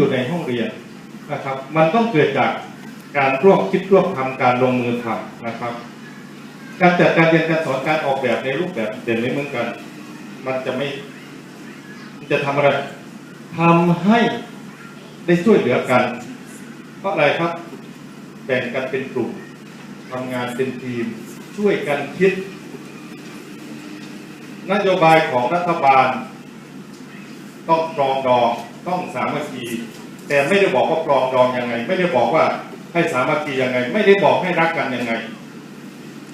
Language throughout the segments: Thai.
อยู่ในห้องเรียนนะครับ มันต้องเกิดจากการร่วมคิดร่วมทำการลงมือทำนะครับ การจัดการเรียนการสอนการออกแบบในรูปแบบเด่นไม่เหมือนกัน มันจะไม่จะทำอะไรทำให้ได้ช่วยเหลือกัน เพราะอะไรครับแบ่งกันเป็นกลุ่มทำงานเป็นทีม ช่วยกันคิด นโยบายของรัฐบาล ต้องปรองดองต้องสามัคคีแต่ไม่ได้บอกว่าปรองดองยังไง ไม่ได้บอกว่าให้สามัคคียังไง ไม่ได้บอกให้รักกันยังไง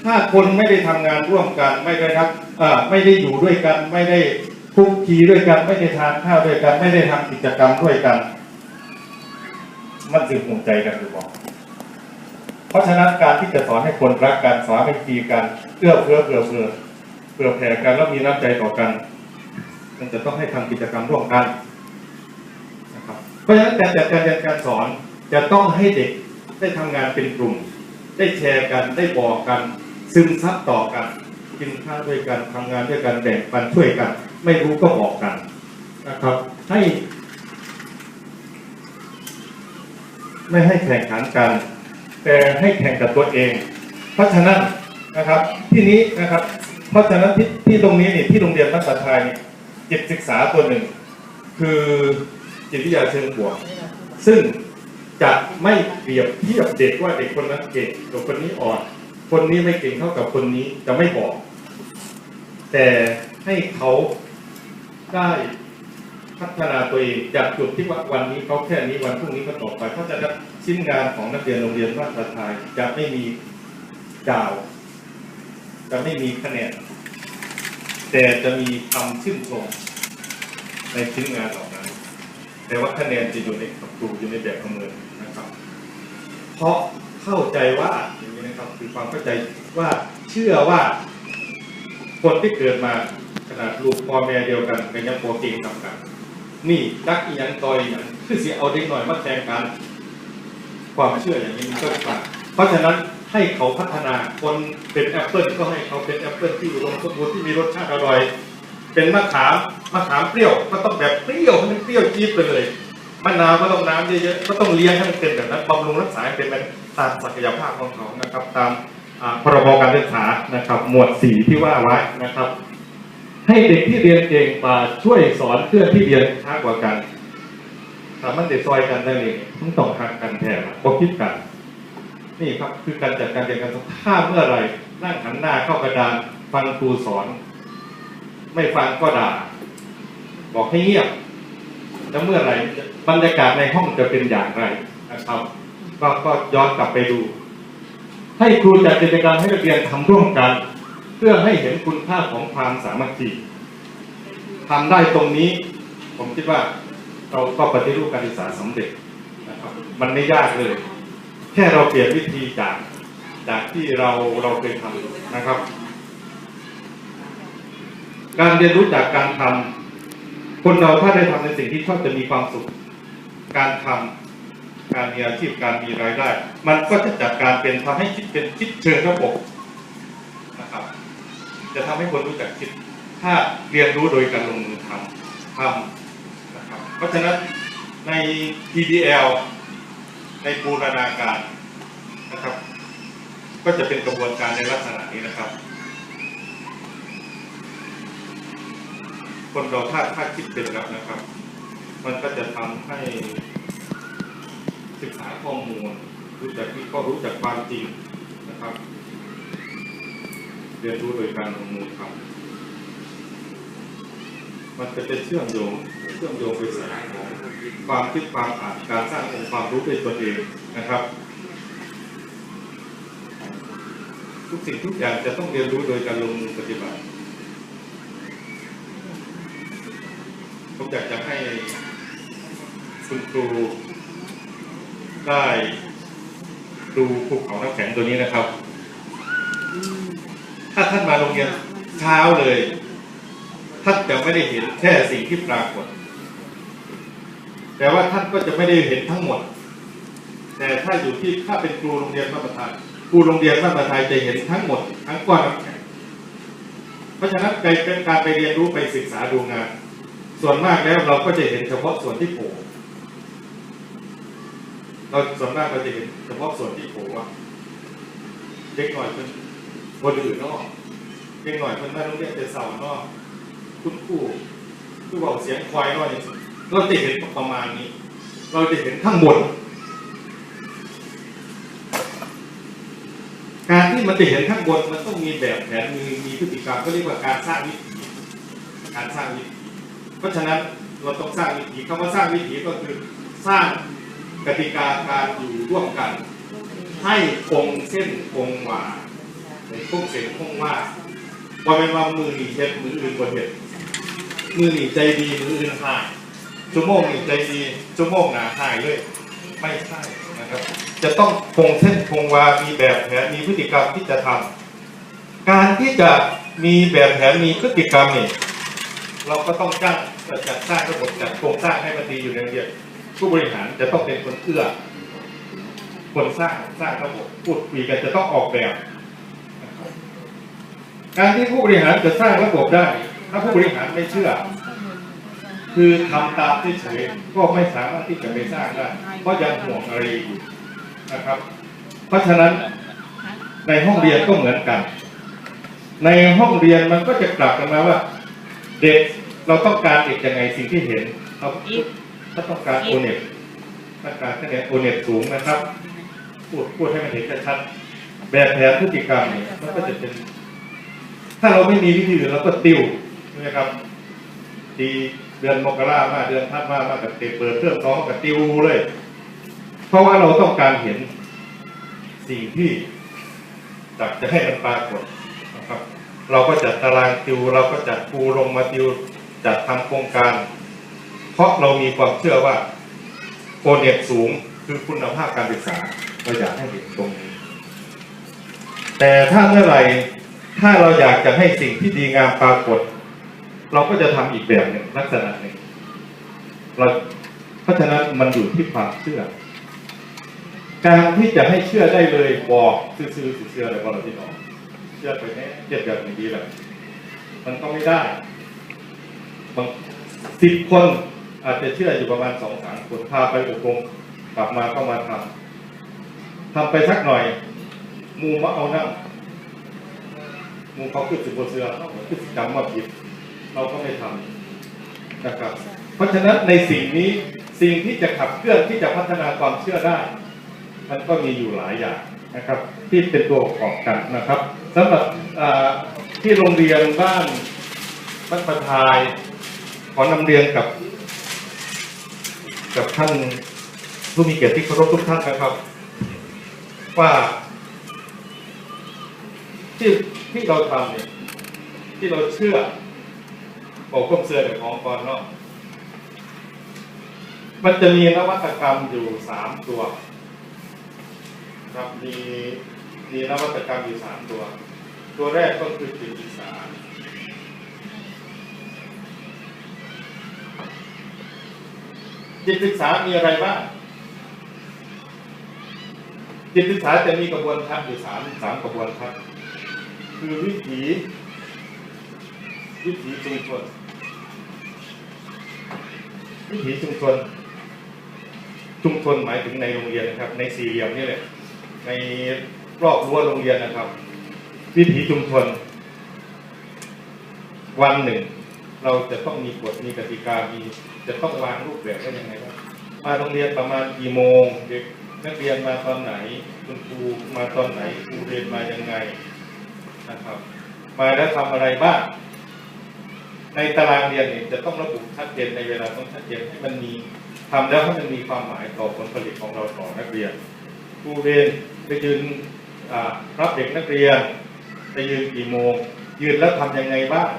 ถ้าคนไม่ได้ทำงานร่วมกัน ไม่ได้รักอ่อไม่ได้อยู่ด้วยกัน ไม่ได้คุกคีด้วยกัน ไม่ได้ทานข้าวด้วยกัน ไม่ได้ทำกิจกรรมด้วยกัน มันจึงห่วงใจกันหรือเปล่าเพราะฉะนั้นการที่จะสอนให้คนรักกันสามัคคีกันเอื้อเฟื้อเผื่อเผื่อเผื่อแผ่กันแล้วมีน้ำใจต่อกัน มันจะต้องให้ทำกิจกรรมร่วมกันนะครับเพราะฉะนั้นการจัดการเรียนการสอนจะต้องให้เด็กได้ทำงานเป็นกลุ่ม ได้แชร์กันได้บอกกัน ซึมซับต่อกันกินข้าวด้วยกันทำงานด้วยกันแบ่งปันช่วยกัน ไม่รู้ก็บอกกันนะครับ ให้ไม่ให้แข่งขันกัน แต่ให้แข่งกับตัวเอง เพราะฉะนั้นนะครับที่นี้นะครับ เพราะฉะนั้นที่ที่ตรงนี้นี่ที่โรงเรียนมัธยมไทยนี่ จิตศึกษาตัวหนึ่ง คือจิตวิทยาเชิงบวก ซึ่งจะไม่เปรียบเทียบเด็กว่าเด็กคนนั้นเก่งกับคนนี้อ่อน คนนี้ไม่เก่งเท่ากับคนนี้จะไม่บอก แต่ให้เขาได้พัฒนาตัวเองจากจุดที่ว่าวันนี้เขาแค่นี้วันพรุ่งนี้ก็ต่อไป เพราะฉะนั้นชิ้นงานของนักเรียนโรงเรียนวัดประทายจะไม่มีดาว จะไม่มีคะแนน แต่จะมีคำชื่นชมในชิ้นงานเหล่านั้น แต่ว่าคะแนนจะอยู่ในกับครูอยู่ในแบบประเมินนะครับ เพราะเข้าใจว่าอย่างนี้นะครับ คือความเข้าใจว่าเชื่อว่า คนที่เกิดมาขนาดลูกพ่อแม่เดียวกันเป็นยังโปรเก่งทำกันนี่ดักอีหยังต่อยอหย่างคือเสิเอาเด็กหน่อยมาแข่งกัน ความเชื่ออย่างนี้มันก็ต่างเพราะฉะนั้น ให้เขาพัฒนาคนเป็นแอปเปิลก็ให้เขาเป็นแอปเปิลที่อุดมสมบูรณ์ที่มีรสชาติอร่อย เป็นมะขามมะขามเปรี้ยวก็ต้องแบบเปรี้ยวให้มันเปรี้ยวจี๊ดไปเลยมะนาวก็ต้องน้ำเยอะๆก็ต้องเลี้ยงให้มันเป็นแบบนั้นบำรุงรักษาเป็นแบบตามศักยภาพของเขานะครับ ตามอ่าพรบการศึกษานะครับ หมวดสี่ที่ว่าไว้นะครับ ให้เด็กที่เรียนเก่งมาช่วยสอนเพื่อนที่เรียนช้ากว่ากันสามารถเด็กซอยกันได้เลยต้องต้องหักกันแทนพอคิดกัน นี่ครับคือการจัดการเรียนการสอนถ้าเมื่อไหรนั่งหันหน้าเข้ากระดานฟังครูสอน ไม่ฟังก็ด่า บอกให้เงียบแล้วเมื่อไหร่บรรยากาศในห้องจะเป็นอย่างไรนะครับก็ก็ย้อนกลับไปดู ให้ครูจัดกิจกรรมให้นักเรียนทำร่วมกัน เพื่อให้เห็นคุณค่าของความสามัคคีทำได้ตรงนี้ ผมคิดว่าเราก็ปฏิรูปการศึกษาสำเร็จนะครับ มันไม่ยากเลย แค่เราเปลี่ยนวิธีจากจากที่เราเราเคยทำนะครับ การเรียนรู้จากการทำคนเราถ้าได้ทำในสิ่งที่ชอบจะมีความสุข การทำการมีอาชีพการมีรายได้ มันก็จะจัดการเป็นทำให้คิดเป็นคิดเชิงระบบนะครับ จะทำให้คนรู้จักคิด ถ้าเรียนรู้โดยการลงมือทำทำนะครับ เพราะฉะนั้นใน PDL ในบูรณาการนะครับ ก็จะเป็นกระบวนการในลักษณะนี้นะครับ คนเราถ้าถ้าคิดเป็นแล้วนะครับ มันก็จะทำให้ศึกษาข้อมูล รู้จักวิเคราะห์รู้จักความจริงนะครับ เรียนรู้โดยการลงมือทำ มันจะเป็นเชื่อมโยงเชื่อมโยงไปสายของความคิดความอ่านการสร้างองค์ความรู้ด้วยตนเองนะครับ ทุกสิ่งทุกอย่างจะต้องเรียนรู้โดยการลงมือปฏิบัติผมอยากจะให้คุณครูได้ดูภูเขาน้ำแข็งตัวนี้นะครับ ถ้าท่านมาโรงเรียนเช้าเลย ท่านจะไม่ได้เห็นแค่สิ่งที่ปรากฏ แต่ว่าท่านก็จะไม่ได้เห็นทั้งหมด แต่ถ้าอยู่ที่ถ้าเป็นครูโรงเรียนมาตรฐานครูโรงเรียนมาตรฐานจะเห็นทั้งหมด ทั้งก้อนน้ำแข็งเพราะฉะนั้นการเป็นการไปเรียนรู้ไปศึกษาดูงาน ส่วนมากแล้วเราก็จะเห็นเฉพาะส่วนที่โผล่เราส่วนมากเราจะเห็นเฉพาะส่วนที่โผล่อะเด็กหน่อยเป็นคนอื่นนอกเด็กหน่อยเป็นแม่โรงเรียนแต่เสาร์นอก คุณครูคือบอกเสียงควายเนอกเราจะเห็นประมาณนี้ เราจะเห็นข้างบน การที่มันจะเห็นข้างบนมันต้องมีแบบแผนมีมีพฤติกรรมก็เรียกว่าการสร้างวิถีการสร้างวิถีเพราะฉะนั้นเราต้องสร้างวิถีคำว่าสร้างวิถีก็คือสร้างกติกาการอยู่ร่วมกัน ให้คงเส้นคงวาในคงเส้นคงว่าว่าเป็นว่ามือหนีเช็ดมืออื่นบนเห็ด มือหนีใจดีมืออื่นหายชั่วโมงหนีใจดีชั่วโมงหนาหายเลย ไม่ใช่นะครับ จะต้องคงเส้นคงวา มีแบบแผนมีพฤติกรรมที่จะทำการที่จะมีแบบแผนมีพฤติกรรมนี่เราก็ต้องจ้างจัดสร้างระบบจัดโครงสร้างให้มันดีอยู่ในเบียบผู้บริหารจะต้องเป็นคนเอื้อ คนสร้างสร้างระบบพูดคุยกันจะต้องออกแบบนะครับการที่ผู้บริหารจะสร้างระบบได้ ถ้าผู้บริหารไม่เชื่อ คือทำตามเฉยๆก็ไม่สามารถที่จะไปสร้างได้เพราะยังห่วงอะไรอยู่นะครับ เพราะฉะนั้นในห้องเรียนก็เหมือนกัน ในห้องเรียนมันก็จะกลับกันมาว่า เด็กเราต้องการเด็กยังไงสิ่งที่เห็นเราถ้าต้องการโอเน็ตต้องการคะแนนโอเน็ตสูงนะครับพูดพูดให้มันเห็นชัดแบบแผนพฤติกรรมเนี่ยมันก็จะเป็น ถ้าเราไม่มีวิธีอื่นเราก็ติว ใช่ครับดีเดือนมกรามาเดือนธันวามากับเตะเปิดเครื่องซ้อมกับติวเลย เพราะว่าเราต้องการเห็นสิ่งที่อยากจะให้มันปรากฏนะครับ เราก็จัดตารางติว เราก็จัดครูลงมาติวจัดทำโครงการ เพราะเรามีความเชื่อว่าโอเน็ตสูงคือคุณภาพการศึกษาเราอยากให้เห็นตรงนี้ แต่ถ้าเมื่อไหร่ถ้าเราอยากจะให้สิ่งที่ดีงามปรากฏ เราก็จะทำอีกแบบหนึ่งลักษณะหนึ่งเราเพราะฉะนั้นมันอยู่ที่ความเชื่อ การที่จะให้เชื่อได้เลยบอกซื่อๆเชื่ออะไรก็เราที่น้องเชื่อไปแน่เจ็ดแบบนี้ดีแหละมันก็ไม่ได้บางสิบคนอาจจะเชื่ออยู่ประมาณสองสามคนพาไปอบรมกลับมาก็มาทำทำไปสักหน่อย มูมาเอานั่งมูเขาคือสิบนเสือเขาคือสิจำว่าผิด เราก็ไม่ทำนะครับ เพราะฉะนั้นในสิ่งนี้สิ่งที่จะขับเคลื่อนที่จะพัฒนาความเชื่อได้ มันก็มีอยู่หลายอย่างนะครับ ที่เป็นตัวประกอบกันนะครับสำหรับที่โรงเรียนบ้านบ้านประทายขอนำเรียนกับ กับท่านผู้มีเกียรติที่เคารพทุกท่านนะครับ ว่า ที่ที่เราทำเนี่ยที่เราเชื่อ บอกก้มเสื้อเดี๋ยวของก่อนเนาะมันจะมีนวัตกรรมอยู่สามตัวครับมีมีนวัตกรรมอยู่สามตัว ตัวแรกก็คือจิตศึกษาจิตศึกษามีอะไรบ้างจิตศึกษาจะมีกระบวนทัศน์อยู่สามสามกระบวนทัศน์คือวิถี วิถีชุมชนวิถีชุมชนชุมชนหมายถึงในโรงเรียนนะครับ ในสี่เหลี่ยมนี่แหละในรอบรั้วโรงเรียนนะครับ วิถีชุมชน วันหนึ่ง เราจะต้องมีกฎมีกติกามีจะต้องวางรูปแบบไว้ยังไงบ้างมาโรงเรียนประมาณกี่โมงเด็กนักเรียนมาตอนไหนคุณครูมาตอนไหนครูเรียนมายังไงนะครับ มาแล้วทำอะไรบ้าง ในตารางเรียนเนี่ยจะต้องระบุชัดเจนในเวลาต้องชัดเจนให้มันมีทำแล้วให้มันมีความหมายต่อผลผลิตของเราต่อนักเรียนครูเรียนไปยืนรับเด็กนักเรียนไปยืนกี่โมง ยืนแล้วทำยังไงบ้าง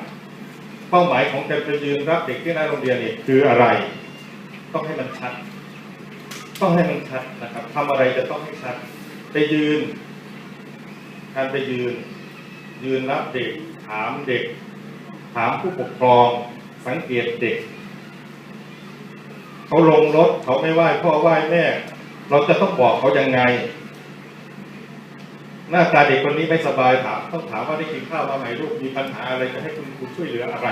เป้าหมายของการไปยืนรับเด็กที่หน้าโรงเรียนเนี่ยคืออะไร ต้องให้มันชัด ต้องให้มันชัดนะครับทำอะไรจะต้องให้ชัด ไปยืน การไปยืน ยืนรับเด็กถามเด็กามผู้ปกครอง สังเกตเด็ก เขาลงรถเขาไม่ไหว้พ่อไหว้แม่ เราจะต้องบอกเขายังไง หน้าตาเด็กคนนี้ไม่สบายถามต้องถามว่าได้กินข้าวมาไหมลูกมีปัญหาอะไรจะให้คุณครูช่วยเหลืออะไร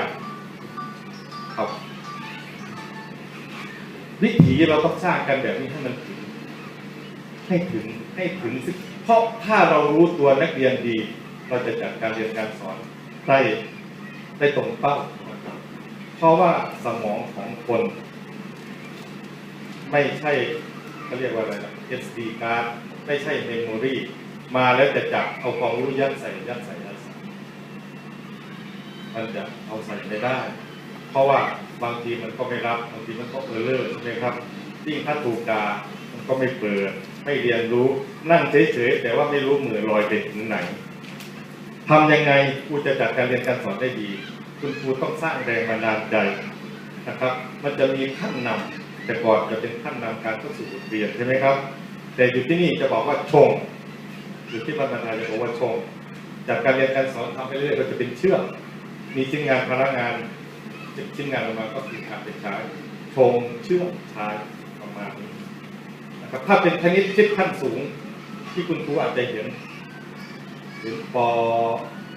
ครับวิถีเราต้องสร้างกันแบบนี้ให้มันถึงให้ถึงให้ถึงเพราะถ้าเรารู้ตัวนักเรียนดี เราจะจัดการเรียนการสอนได้ ได้ตรงเป้า เพราะว่าสมองของคน ไม่ใช่เขาเรียกว่าอะไรนะ SD card ไม่ใช่ memory มาแล้วจะจับเอาความรู้ยัดใส่ยัดใส่ยัดใส่มันจะเอาใส่ไม่ได้ เพราะว่าบางทีมันก็ไม่รับบางทีมันก็เออเลอร์ใช่ไหมครับยิ่งถ้าถูกด่ามันก็ไม่เปิดไม่เรียนรู้นั่งเฉยๆแต่ว่าไม่รู้มือลอยไปถึงไหน ทำยังไงครูจะจัดการเรียนการสอนได้ดี คุณครูต้องสร้างแรงบันดาลใจนะครับ มันจะมีขั้นนำแต่ก่อนจะเป็นขั้นนำการเข้าสู่บทเรียนใช่ไหมครับ แต่อยู่ที่นี่จะบอกว่าชงอยู่ที่บรรณาจะบอกว่าชงจากการเรียนการสอนทำไปเรื่อยๆก็จะเป็นเชื่อมมีชิ้นงานพนักงานชิ้นงานออกมาก็คือการไปใช้ชงเชื่อมใช้ประมาณนี้นะครับถ้าเป็นคณิตคิดขั้นสูงที่คุณครูอาจจะเห็น รือป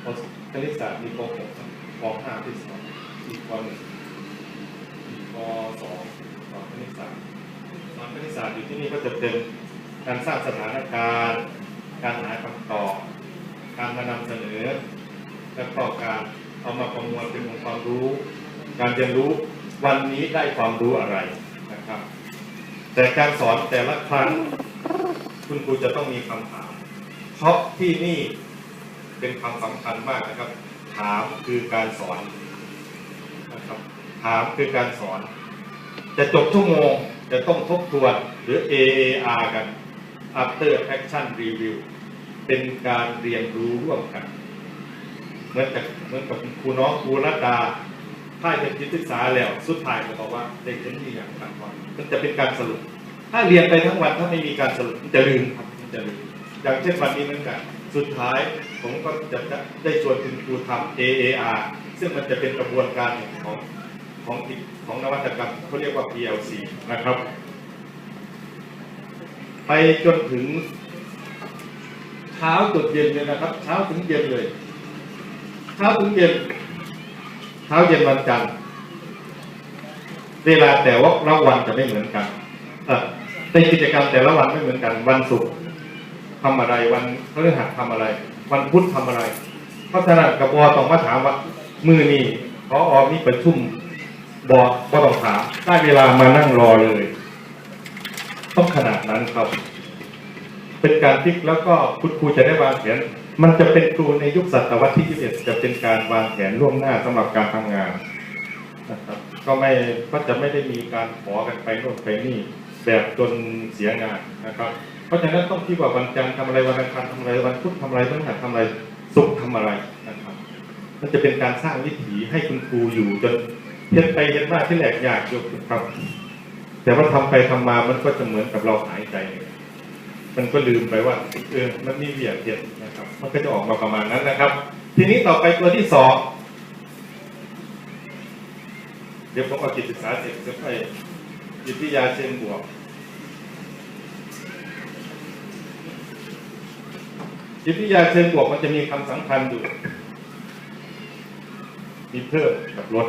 ปคณิตศาสตร์มีป .6 ป .5 ที่สองมีป .1 มีป .2 สอนคณิตศาสตร์สอนคณิตศาสตร์อยู่ที่นี่ก็จะเป็นการสร้างสถานการณ์ การหาคำตอบ การมานำเสนอ แล้วก็การเอามาประมวลเป็นองค์ความรู้ การเรียนรู้วันนี้ได้ความรู้อะไรนะครับ แต่การสอนแต่ละครั้งคุณครูจะต้องมีคำถาม เพราะที่นี่ เป็นคำสำคัญมากนะครับ ถามคือการสอนนะครับถามคือการสอน จะจบชั่วโมงจะต้องทบทวนหรือ AAR กัน After Action Review เป็นการเรียนรู้ร่วมกัน เหมือนกับเหมือนกับครูน้องครูรัตดาถ้าเป็นจิตศึกษาแล้วสุดท้ายก็บอกว่าเด็กเห็นที่อย่างต่างกันมันจะเป็นการสรุป ถ้าเรียนไปทั้งวันถ้าไม่มีการสรุปมันจะลืมครับมันจะลืมอย่างเช่นวันนี้เหมือนกัน สุดท้ายผมก็จะได้ชวนคุณครูทำ AAR ซึ่งมันจะเป็นกระบวนการของของของนวัตกรรมเขาเรียกว่า PLC นะครับ ไปจนถึงเช้าจนเย็นเลยนะครับ เช้าถึงเย็นเลยเช้าถึงเย็นเช้าเย็นวันจันทร์เวลาแต่ว่าละวันจะไม่เหมือนกันเออในกิจกรรมแต่ละวันไม่เหมือนกัน วันศุกร์ ทำอะไร วันพฤหัสทำอะไร วันพุธทำอะไร เพราะฉะนั้นกับบอต้องมาถามว่ามือนี่พอออมีประชุมบอก็ต้องถามได้เวลามานั่งรอเลย ต้องขนาดนั้นครับ เป็นการพิกแล้วก็คุณครูจะได้วางแผนมันจะเป็นครูในยุคศตวรรษที่ 21 จะเป็นการวางแผนล่วงหน้าสำหรับการทำงานนะครับก็ไม่ก็จะไม่ได้มีการขอกันไปโน่นไปนี่ แบบจนเสียงานนะครับ เพราะฉะนั้นต้องคิดว่าวันจันทร์ทำอะไรวันอังคารทำอะไรวันพุธทำอะไรพฤหัสทำอะไรศุกร์ทำอะไรนะครับมันจะเป็นการสร้างวิถีให้คุณครูอยู่จนเฮ็ดไปเฮ็ดมาที่แหลกยากอยู่ครับ แต่ว่าทำไปทำมามันก็จะเหมือนกับเราหายใจ มันก็ลืมไปว่าเออมันมีเบียดเบียดนะครับ มันก็จะออกมาประมาณนั้นนะครับ ทีนี้ต่อไปตัวที่สองเดี๋ยวผมเอาจิตศึกษาเสร็จจะไป จิตวิทยาเชิงบวก จิตวิทยาเชิงบวกมันจะมีคำสำคัญอยู่ มีเพิ่มกับลด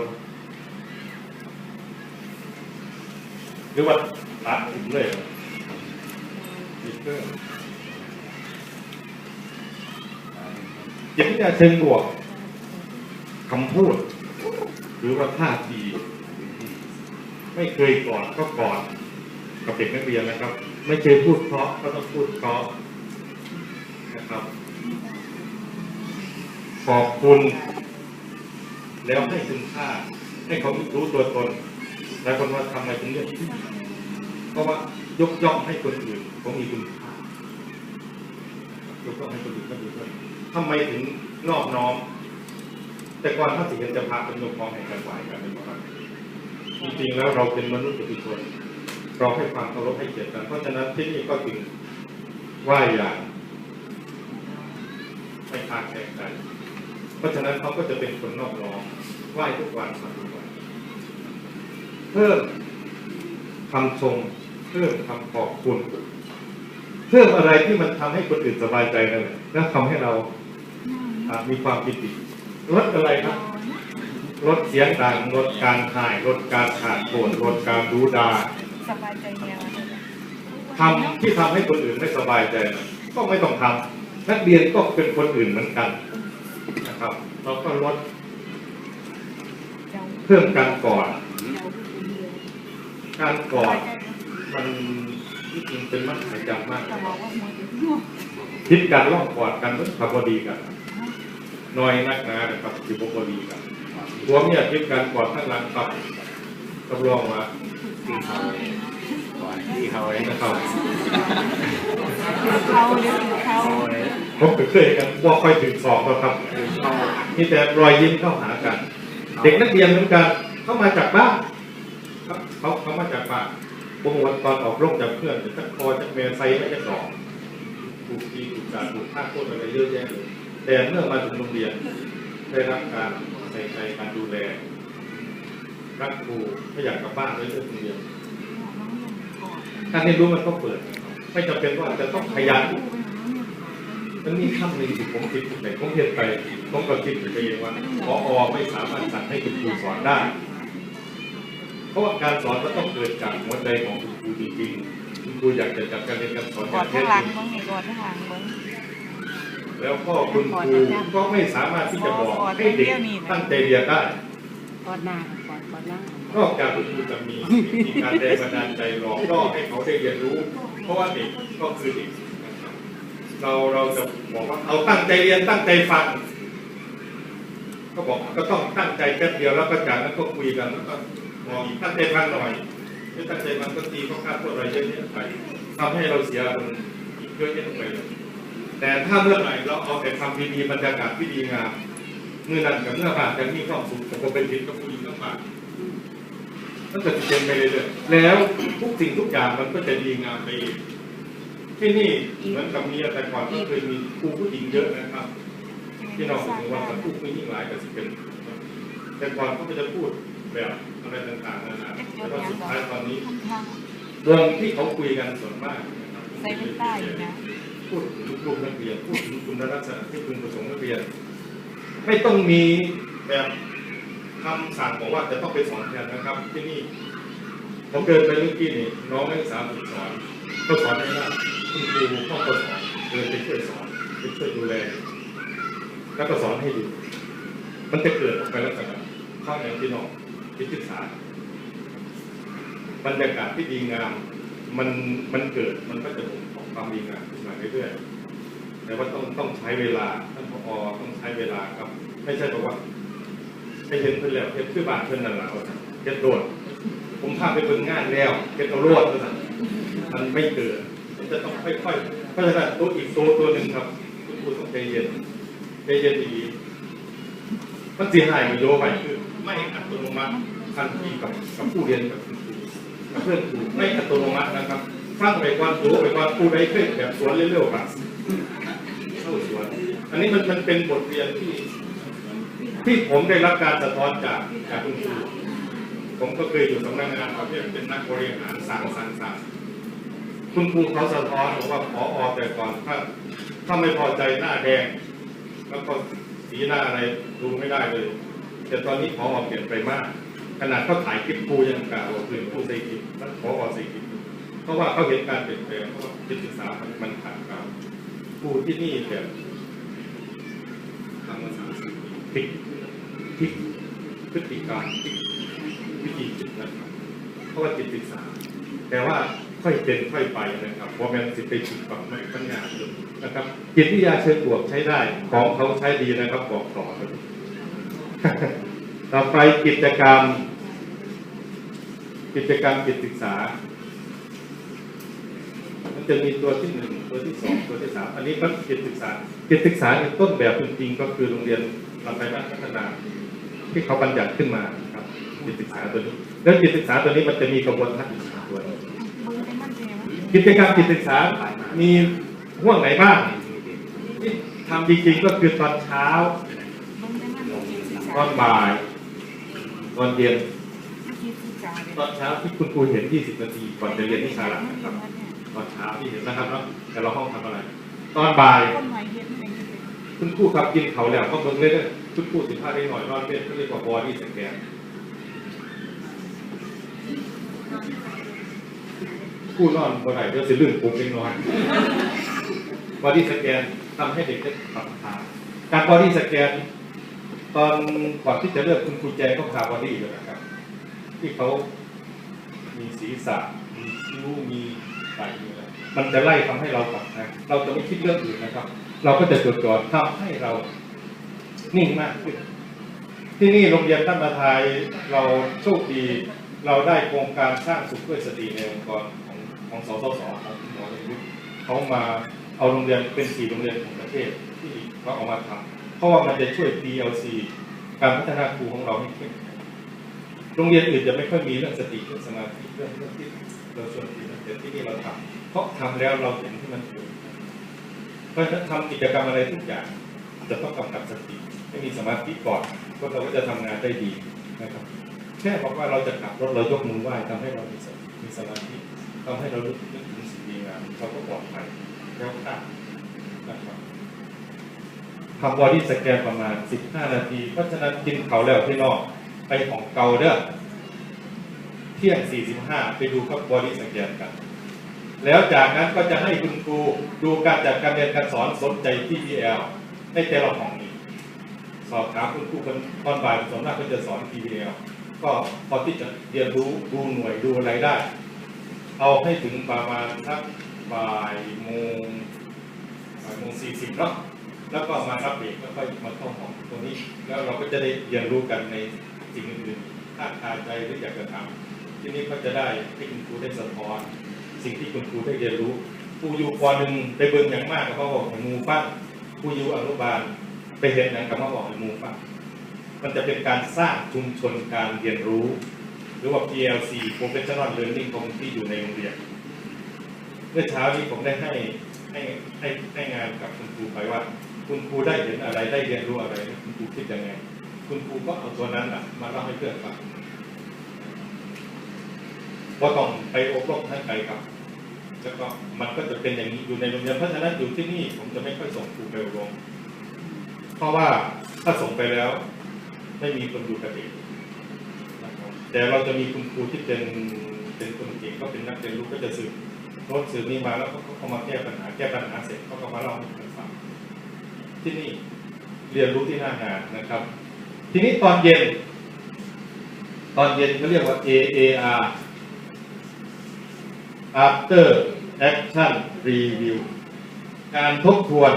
หรือว่าตัดถึงเลยมีเพิ่มจิตวิทยาเชิงบวกคำพูด หรือว่าท่าที ไม่เคยกอดก็กอดกับเด็กนักเรียนนะครับ ไม่เคยพูดเพราะก็ต้องพูดเพราะนะครับ ขอบคุณ แล้วให้คุณค่า ให้เขารู้ตัวตนหลายคนว่าทำไมถึงเรื่องนี้เพราะว่ายกย่องให้คนอื่นเขามีคุณค่ายกย่องให้คนอื่นก็มีคุณค่าทำไมถึงนอบน้อม แต่ก่อนถ้าสิเห็นจะพาเป็นยกมองให้กันไหวกันเป็นประมาณนี้ จริงๆแล้วเราเป็นมนุษย์ปุถุชนเราให้ความเคารพให้เกียรติกัน เพราะฉะนั้นที่นี่ก็ถึงไหว่าอย่างไม่คาดแข่งกันเพราะฉะนั้นเขาก็จะเป็นคนนอบน้อมไหว้ทุกวันทำทุกวันเพิ่มคำชมเพิ่มคำขอบคุณเพิ่มอะไรที่มันทำให้คนอื่นสบายใจนั่นแหละแล้วทำให้เราอ่ามีความปิติลดอะไรครับ ลดเสียงดังลดการถ่ายลดการขาดโผนลดการดูดาสบายใจแนวอะไรสทำที่ทำให้คนอื่นไม่สบายใจนะก็ไม่ต้องทำนักเรียนก็เป็นคนอื่นเหมือนกันนะครับ เราก็ลดเพิ่มการกอดการกอดมันที่จริงเป็นมัดหมายจำมากคิดการล่องกอดกันมันขับพอดีกันน้อยนักหนานะครับสิบพอดีกัน ตัวเมียคิดการกอดข้างหลังครับรับรองว่าที่เขาก่อนที่เขาไอ้เองนะครับเขาเดี๋ยวเขาผมเคยกันว่าค่อยถึงสองแล้วครับมีแต่รอยยิ้มเข้าหากัน เด็กนักเรียนเหมือนกันเข้ามาจากบ้านครับเขาเขามาจากบ้านบางวันตอนออกโรงจากเพื่อนจะคอจะเมลไซไม่จะสองถูกตีถูกการถูกฆ่าโทษอะไรเยอะแยะเลยแต่เมื่อมาถึงโรงเรียนได้รับการ ใส่ใจการดูแลรักครูไม่อยากกลับบ้านเลยเรื่องโรงเรียนการเรียนรู้มันต้องเปิดนะครับไม่จำเป็นว่าจะต้องขยันมันมีคำหนึ่งที่ผมคิดแต่ผมเพียนไปผมก็คิดไปเองว่าพออไม่สามารถสั่งให้คุณครูสอนได้ เพราะว่าการสอนก็ต้องเกิดจากหัวใจของคุณครูจริงๆคุณครูอยากจะจัดการเรียนการสอนอกอย่างดแท้ข้างหลัจงริง แล้วก็คุณครูก็ไม่สามารถที่จะบอกให้เด็กตั้งใจเรียนได้กอดหน้าก่อนกอดหลังนอกจากคุณครูจะมีวิธีการแรงบันดาลใจหลอกล่อให้เขาได้เรียนรู้ เพราะว่าเด็กก็คือเด็กนะครับเราเราจะบอกว่าเอาตั้งใจเรียนตั้งใจฟังก็บอกก็ต้องตั้งใจแป๊บเดียวแล้วก็จากนั้นก็คุยกันแล้วก็มองอีกตั้งใจฟังหน่อยไม่ตั้งใจฟังก็ตีเขาฆ่าตัวอะไรเยอะแยะไปทำให้เราเสียคนอีกเยอะแยะไปเลย แต่ถ้าเมื่อไหร่เราเอาแต่ทำดีๆบรรยากาศที่ดีงามเมื่อนั้นกับเมื่อบาทจะมีความสุขกับเป็นทิศกับผู้หญิงทั้งบาทมันก็จะเป็นไปเรื่อยๆแล้วทุกสิ่งทุกอย่างมันก็จะดีงามไปเองที่นี่เหมือนกับมีแต่ก่อนก็เคยมีครูผู้หญิงเยอะนะครับ ที่เราถึงว่าจะพูดไม่ยิ่งหลายกับสิเป็น แต่ก่อนเขาก็จะพูดแบบอะไรต่างๆนานาแต่ว่าสุดท้ายตอนนี้เรื่องที่เขาคุยกันส่วนมากนะครับใส่เป็นใต้อยู่นะ พูดถึงลูกนักเรียนพูดถึงคุณลักษณะที่คุณประสงค์นักเรียน ไม่ต้องมีแบบคำสั่งบอกว่าจะต้องไปสอนแทนนะครับ ที่นี่ผมเดินไปเมื่อกี้นี่น้องนักศึกษาฝึกสอนก็สอนไม่ได้คุณครูก็สอนเดินไปช่วยสอนไปช่วยดูแลแล้วก็สอนให้ดูมันจะเกิดออกไปลักษณะข้างอย่างที่นองที่ศึกษาบรรยากาศที่ดีงามมันมันเกิดมันก็จะบ่ง ความดีงามขึ้นมาเรื่อยๆแต่ว่าต้องต้องใช้เวลาท่านผอต้องใช้เวลาครับ ไม่ใช่บอกว่าไปเห็นเพื่อนแล้วเห็นเพื่อบานเพื่อนนั่นแหละเก็ดโดดผมพาไปเบิ่งงานแล้วเก็ดเอาโลดว่าซั่นมันไม่เกิดมันจะต้องค่อยๆเพราะฉะนั้นตัวอีกตัวตัวหนึ่งครับคุณครูต้องใจเย็นใจเย็นดีมันเสียหายมันโยไปคือไม่อัตโนมัติทันทีกับกับผู้เรียนกับคุณครูกับเพื่อนครูไม่อัตโนมัตินะครับ ฟังไปก่อนดูไปก่อนครูได้เคยแบบสวนเร็วๆครับเข้าสวน อันนี้มันมันเป็นบทเรียนที่ ที่ผมได้รับการสะท้อนจากจากคุณครูผมก็เคยอยู่สำนักงานประเภทเป็นนักบริหารสั่งสั่งสั่งคุณครูเขาสะท้อนบอกว่าพออแต่ก่อนถ้าถ้าไม่พอใจหน้าแดง แล้วก็สีหน้าอะไรดูไม่ได้เลย แต่ตอนนี้พออเปลี่ยนไปมาก ขนาดเขาถ่ายคลิปครูยังกล่าวว่าคือครูใส่คลิปแล้วพอใส่คลิป เพราะว่าเขาเห็นการเปลี่ยนแปลงเพราะว่าจิตศึกษามันมันขาดการครูที่นี่แบบทำมาสามสิบปีพลิกพลิกพฤติกรรมพลิกวิธีคิดนะครับเพราะว่าจิตศึกษา แต่ว่าค่อยเป็นค่อยไปนะครับเพราะมันสิไปจิตแบบไม่ปัญญาเลยนะครับจิตวิทยาเชิงบวกใช้ได้ ของเขาใช้ดีนะครับบอกต่อเลยต่อไปกิจกรรม กิจกรรมจิตศึกษา จะมีตัวที่หนึ่งตัวที่สองตัวที่สามอันนี้ก็จิตศึกษาจิตศึกษาในต้นแบบจริงๆก็คือโรงเรียนลำไส้บ้านพัฒนา ที่เขาบัญญัติขึ้นมาครับจิตศึกษาตัวนี้แล้วจิตศึกษาตัวนี้มันจะมีกระบวนทัศน์อยู่ตัวนี้เบิ้งเป็นมันเจ๊มั้ยกิจกรรมจิตศึกษามีห่วงไหนบ้างที่ทำจริงๆก็คือตอนเช้าตอนบ่ายตอนเย็นตอนเช้าที่คุณครูเห็น 20 นาทีก่อนจะเรียนวิชาหลักนะครับ ตอนเช้าที่เห็นนะครับเนาะแต่เราห้องทำอะไร ตอนบ่าย คนใหม่เฮ็ดไม่ได้คุณครูครับกินเขาแล้วก็เบิ่งเลยเด้อคุณครูสิบห้าได้หน่อยนอนเล่นก็เรียกว่าบอดี้สแกนคู่นอนบ่ได้เดี๋ยวสิลื่นปุ๊บเล็กน้อยบอดี้สแกนทำให้เด็กได้ปรับทางการบอดี้สแกนตอนก่อนที่จะเลือกคุณครูแจงก็พาบอดี้อยู่นะครับ ที่เขามีศีรษะมีคิ้วมี ไหล่มีอะไรมันจะไล่ทำให้เราปรับทางเราจะไม่คิดเรื่องอื่นนะครับ เราก็จะจดจ่อทำให้เรานิ่งมากขึ้น ที่นี่โรงเรียนตั้นมาทายเราโชคดี เราได้โครงการสร้างสุขด้วยสตรีในองค์กรของของสสสของหมอในยุทธเขามาเอาโรงเรียนเป็นสี่โรงเรียนของประเทศที่เขาเอามาทำเพราะว่ามันจะช่วย DLC การพัฒนาครูของเราให้เข้มแข็งโรงเรียนอื่นจะไม่ค่อยมีเรื่องสติเรื่องสมาธิเรื่องเรื่องที่ เราชวนทีนะแต่ที่นี่เราทำเพราะทำแล้วเราเห็นที่มันเกิดเพราะฉะนั้นทำกิจกรรมอะไรทุกอย่างจะต้องกำกับสติให้มีสมาธิก่อนก็เราก็จะทำงานได้ดีนะครับ แค่บอกว่าเราจะขับรถเรายกมือไหว้ทำให้เรามีสติมีสมาธิทำให้เรารู้นึกถึงสิ่งดีงามเราก็ปลอดภัยแล้วค่าดนะครับทำบอดี้สแกนประมาณ 15 นาที เพราะฉะนั้นกินเขาวแล้วที่นอก ไปของเกาเด้อ เที่ยง 45 ไปดูครับบอดี้สแกนกัน แล้วจากนั้นก็จะให้คุณครูดูการจัดการเรียนการสอนสนใจที่ PL ในแต่ละห้องนี้ สอบถามคุณครูคนตอนบ่ายส่วนมากก็จะสอน PBL ก็พอที่จะเรียนรู้ดูหน่วยดูอะไรได้ เอาให้ถึงประมาณสักบ่ายโมงบ่ายโมงสี่สิบเนาะแล้วก็มารับเบรกแล้วก็มาเข้าห้องตรงนี้ แล้วเราก็จะได้เรียนรู้กันในสิ่งอื่นๆถ้าคาใจหรืออยากจะทำ ที่นี่ก็จะได้ให้คุณครูได้สะท้อนสิ่งที่คุณครูได้เรียนรู้ครูอยู่ปหนึ่งไปเบิ่งอย่างมากก็เขาบอกในมูฟังครูอยู่อนุบาลไปเห็นอย่างกับมาบอกในมูฟังมันจะเป็นการสร้างชุมชนการเรียนรู้ หรือว่า PLC Professional Learning Community อยู่ในโรงเรียนเมื่อเช้านี้ผมได้ให้ให้ให้ให้งานกับคุณครูไปว่า คุณครูได้เห็นอะไรได้เรียนรู้อะไร คุณครูคิดยังไง คุณครูก็เอาตัวนั้นน่ะมาเล่าให้เพื่อนฟัง ว่าต้องไปอบรมท่านไกลครับ แล้วก็มันก็จะเป็นอย่างนี้อยู่ในโรงเรียนเพราะฉะนั้นอยู่ที่นี่ผมจะไม่ค่อยส่งครูไปอบรมเพราะว่าถ้าส่งไปแล้ว ไม่มีคนดูกับเด็กนะครับแต่เราจะมีคุณครูที่เป็นเป็นคนเก่งก็เป็นนักเรียนรู้ก็จะสืบโน้ตสืบนี้มาแล้วเขาก็มาแก้ปัญหาแก้ปัญหาเสร็จเขาก็มาเล่าให้กันฟังที่นี่เรียนรู้ที่หน้างานนะครับ ทีนี้ตอนเย็น ตอนเย็นเขาเรียกว่า AAR After Action Review การทบทวน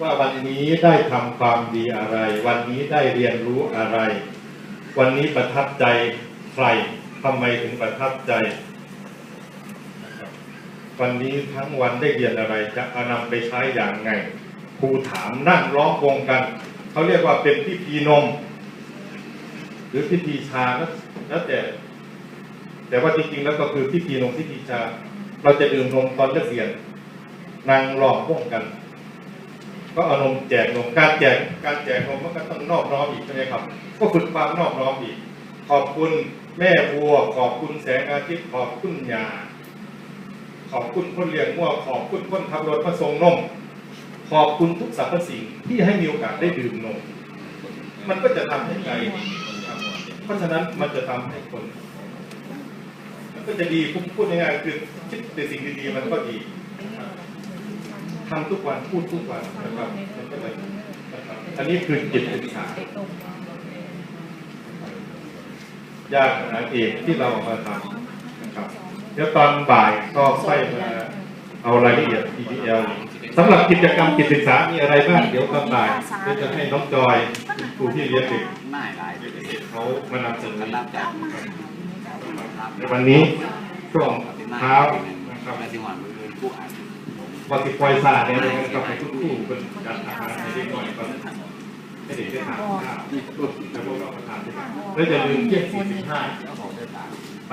ว่าวันนี้ได้ทำความดีอะไร วันนี้ได้เรียนรู้อะไร วันนี้ประทับใจใครทำไมถึงประทับใจ วันนี้ทั้งวันได้เรียนอะไรจะเอานำไปใช้อย่างไงครูถามนั่งร้องวงกัน เขาเรียกว่าเป็นพิธีนม หรือพิธีชาก็แล้วแต่ แต่ว่าจริงๆแล้วก็คือพิธีนมพิธีชา เราจะดื่มนมตอนเลิกเรียนนางร้องวงกัน ก็เอานมแจกนมการแจกการแจกนมมันก็ต้องนอบน้อมอีกใช่ไหมครับ ก็ฝึกความนอบน้อมอีก ขอบคุณแม่วัว ขอบคุณแสงอาทิตย์ขอบคุณยาขอบคุณคนเลี้ยงวัวขอบคุณคนขับรถมาส่งนมขอบคุณทุกสรรพสิ่งที่ให้มีโอกาสได้ดื่มนม มันก็จะทำให้ใจดีครเพราะฉะนั้นมันจะทำให้คน ก็จะดีพูดพูดง่ายๆคือคิดแต่สิ่งดีๆมันก็ดีนะครับทำทุกวันพูดทุกวันนะครับมันก็เลยนะครับอันนี้คือจิตศึกษายากนะเอกที่เราเอามาทำนะครับเดี๋ยวตอนบ่ายก็ค่อยมาเอารายละเอียด PPL สำหรับกิจกรรมจิตศึกษามีอะไรบ้างเดี๋ยวตอนบ่ายเดี๋ยวจะให้น้องจอยครูที่เรียนเด็กไม่หลายเลยเขามานำเสนอรับจาก ในวันนี้ช่วงเช้านะครับและที่วันมือผู้อ่านวันที่ปล่อยซาเนี่ยนะครับให้ทุกคู่เป็นจัดอาหารให้เด็กหน่อยก็ให้เด็กได้ทานข้าวแล้วพวกเราก็ทานด้วยกันแล้วจะลืมเที่ยงสี่สิบห้าแล้วของได้ตามไป